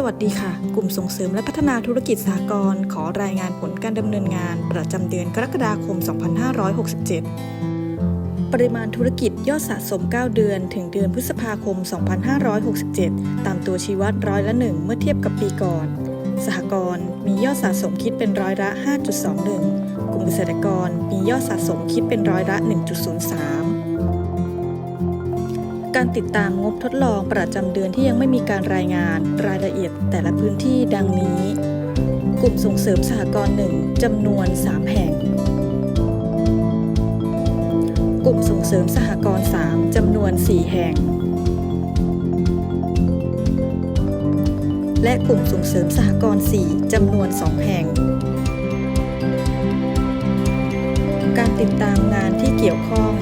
สวัสดีค่ะ กลุ่มส่งเสริมและพัฒนาธุรกิจสหกรณ์ขอรายงานผลการดำเนินงาน ประจำเดือนกรกฎาคม 2567 ปริมาณธุรกิจยอดสะสม 9 เดือน ถึงเดือนพฤษภาคม 2567 ตามตัวชี้วัดร้อยละ 1 เมื่อเทียบกับปีก่อน สหกรณ์มียอดสะสมคิดเป็นร้อยละ 5.21 กลุ่มเกษตรกรมียอดสะสมคิดเป็นร้อยละ 1.03 การติดตามงบทดลองประจำเดือนที่ยังไม่มีการรายงานรายละเอียดแต่ละพื้นที่ดังนี้ กลุ่มส่งเสริมสหกรณ์หนึ่งจำนวน 3 แห่ง กลุ่มส่งเสริมสหกรณ์3จำนวน 4 แห่ง และกลุ่มส่งเสริมสหกรณ์4จำนวน 2 แห่ง การติดตามงานที่เกี่ยวข้อง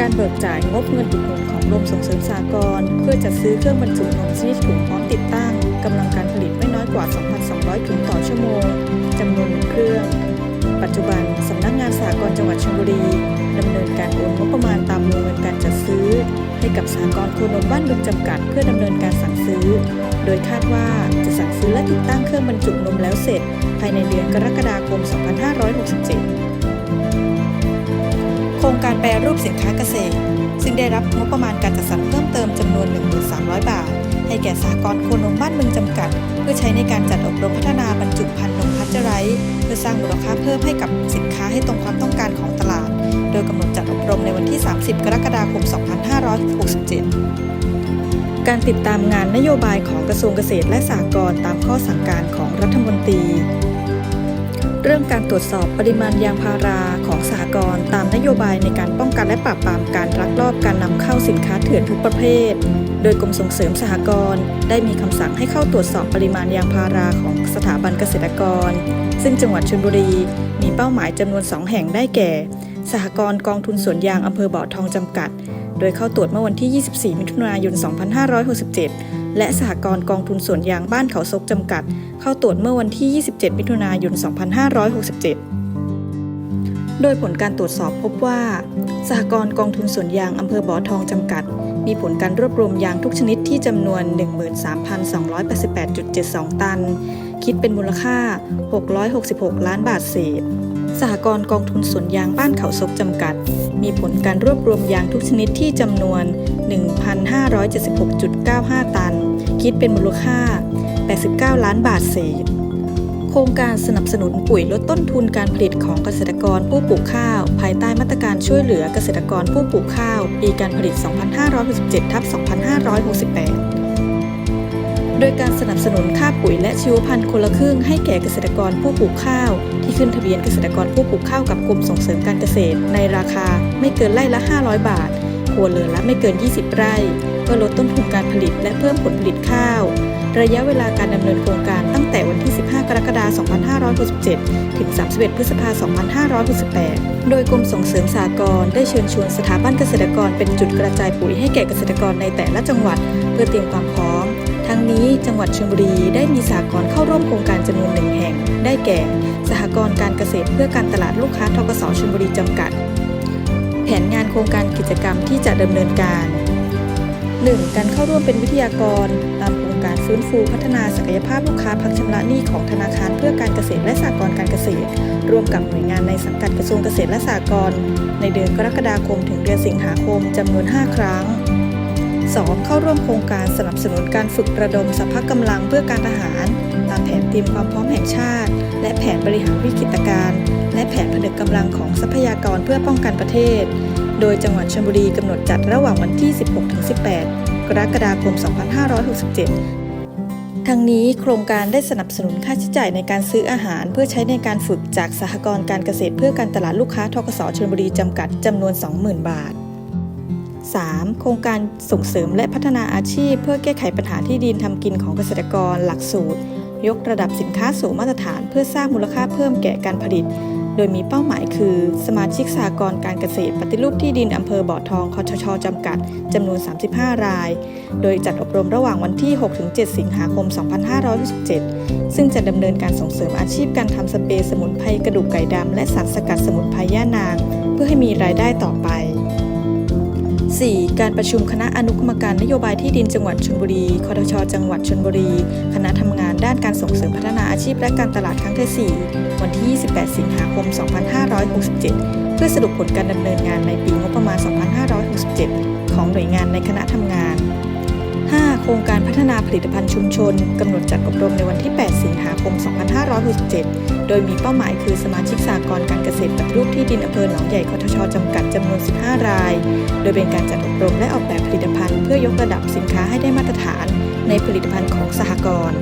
การเบิกจ่ายงบเงินอุดหนุนของกรมส่งเสริมสหกรณ์เพื่อจัดซื้อเครื่องบรรจุนมชนิดถุงพร้อมติดตั้งกำลังการผลิตไม่น้อยกว่า 2,200 ถุงต่อชั่วโมงจำนวนหนึ่งเครื่อง ปัจจุบันสำนักงานสหกรณ์จังหวัดชลบุรีดำเนินการโอนงบประมาณตามวงเงินการจัดซื้อ ให้กับสหกรณ์โคนมบ้านดุงจำกัด เพื่อดำเนินการสั่งซื้อ โดยคาดว่าจะสั่งซื้อและติดตั้งเครื่องบรรจุนมแล้วเสร็จ ภายในเดือนกรกฎาคม 2567 ครงการแปรรูปสินค้าเกษตร ซึ่งได้รับงบประมาณการจัดสรรเพิ่มเติมจำนวน 1,300 บาท ให้แก่สหกรโคนมบ้านเมืองจำกัด เพื่อใช้ในการจัดอบรมพัฒนาบรรจุภัณฑ์นมพัชไรเพื่อสร้างมูลค่าเพิ่มให้กับสินค้าให้ตรงความต้องการของตลาด โดยกำหนดจัดอบรมในวันที่ 30 กรกฎาคม 2567การติดตามงานนโยบายของกระทรวงเกษตรและสหกรณ์ตามข้อสั่งการของรัฐมนตรี เรื่องการตรวจสอบปริมาณยางพาราของสหกรณ์ตามนโยบายในการป้องกันและปราบปรามการลักลอบการนำเข้าสินค้าเถื่อนทุกประเภท โดยกรมส่งเสริมสหกรณ์ได้มีคำสั่งให้เข้าตรวจสอบปริมาณยางพาราของสถาบันเกษตรกร ซึ่งจังหวัดชลบุรี มีเป้าหมายจำนวน 2 แห่งได้แก่ สหกรณ์กองทุนสวนยางอำเภอบ่อทองจำกัด โดยเข้าตรวจเมื่อวันที่ 24 มิถุนายน 2567 และสหกรณ์กองทุนสวนยางบ้านเขาซกจำกัด เข้าตรวจเมื่อวันที่ 27 มิถุนายน 2567 โดยผลการตรวจสอบพบว่า สหกรณ์กองทุนสวนยางอำเภอบ่อทองจำกัด มีผลการรวบรวมยางทุกชนิดที่จำนวน 13,288.72 ตัน คิดเป็นมูลค่า 666 ล้านบาทเศษสหกรณ์กองทุนสวนยางบ้านเขาซกจำกัด มีผลการรวบรวมยางทุกชนิดที่จำนวน 1,576.95 ตัน คิดเป็นมูลค่า 89 ล้านบาทเศษ โครงการสนับสนุนปุ๋ยลดต้นทุนการผลิตของเกษตรกรผู้ปลูกข้าว ภายใต้มาตรการช่วยเหลือเกษตรกรผู้ปลูกข้าวปีการผลิต 2567ทับ2568โดยการสนับสนุนค่าปุ๋ยและชีวพันธุ์คนละครึ่งให้แก่เกษตรกรผู้ปลูกข้าว ที่ขึ้นทะเบียนเกษตรกรผู้ปลูกข้าวกับกรมส่งเสริมการเกษตร ในราคาไม่เกินไร่ละ 500 บาท ครัวเรือนละไม่เกิน 20 ไร่เพื่อลดต้นทุนการผลิตและเพิ่มผลผลิตข้าว ระยะเวลาการดำเนินโครงการตั้งแต่วันที่ 15 กรกฎาคม 2567 ถึง 31 พฤษภาคม 2568 โดยกรมส่งเสริมสหกรณ์ได้เชิญชวนสถาบันเกษตรกรเป็นจุดกระจายปุ๋ยให้แก่เกษตรกรในแต่ละจังหวัด เพื่อเตรียมความพร้อม ทั้งนี้จังหวัดชลบุรีได้มีสหกรณ์เข้าร่วมโครงการจำนวนหนึ่งแห่ง ได้แก่ สหกรณ์การเกษตรเพื่อการตลาดลูกค้าทกสชลบุรีจำกัด แผนงานโครงการกิจกรรมที่จะดำเนินการ 1. การเข้าร่วมเป็นวิทยากร ตามโครงการฟื้นฟูพัฒนาศักยภาพลูกค้าพักชำระหนี้ของธนาคารเพื่อการเกษตรและสหกรณ์การเกษตร ร่วมกับหน่วยงานในสังกัดกระทรวงเกษตรและสหกรณ์ในเดือนกรกฎาคมถึงเดือนสิงหาคมจำนวน 5 ครั้ง 2. เข้าร่วมโครงการสนับสนุนการฝึกระดมสภาพกำลังเพื่อการทหาร ตามแผนเตรียมความพร้อมแห่งชาติ และแผนบริหารวิกฤตการณ์และแผนผนึกกำลังของทรัพยากรเพื่อป้องกันประเทศ โดยจังหวัดชลบุรีกำหนดจัดระหว่างวันที่ 16-18 กรกฎาคม 2567ทั้งนี้โครงการได้สนับสนุนค่าใช้จ่ายในการซื้ออาหาร เพื่อใช้ในการฝึกจากสหกรณ์การเกษตรเพื่อการตลาดลูกค้าทกสชลบุรีจำกัดจำนวน 20,000 บาท 3. โครงการส่งเสริมและพัฒนาอาชีพ เพื่อแก้ไขปัญหาที่ดินทำกินของเกษตรกรหลักสูตร ยกระดับสินค้าสู่มาตรฐาน เพื่อสร้างมูลค่าเพิ่มแก่การผลิต โดยมีเป้าหมายคือ สมาชิกสหกรการเกษตร ปฏิรูปที่ดินอำเภอบ่อทองคชชจำกัดจำนวน 35 ราย โดยจัดอบรมระหว่างวันที่ 6-7 สิงหาคม 2567 ซึ่งจะดำเนินการส่งเสริมอาชีพการทำสเปรย์สมุนไพรกระดูกไก่ดำและสารสกัดสมุนไพรย่านาง เพื่อให้มีรายได้ต่อไป 4. การประชุมคณะอนุกรรมการนโยบายที่ดินจังหวัดชลบุรีคอทช จังหวัดชลบุรี คณะทำงานด้านการส่งเสริมพัฒนาอาชีพและการตลาดครั้งที่ 4 วันที่ 28 สิงหาคม 2567 เพื่อสรุปผลการดำเนินงานในปีงบประมาณ 2567 ของหน่วยงานในคณะทำงาน ครงการพัฒนาผลิตภัณฑ์ชุมชน กำหนดจัดอบรมในวันที่ 8 สิงหาคม 2567 โดยมีเป้าหมายคือสมาชิกสากลการเกษตรปฏิรูปที่ดินอำเภอหนองใหญ่คอทชจำกัดจำนวน 15 ราย โดยเป็นการจัดอบรมและออกแบบผลิตภัณฑ์เพื่อยกระดับสินค้าให้ได้มาตรฐาน ในผลิตภัณฑ์ของสหกรณ์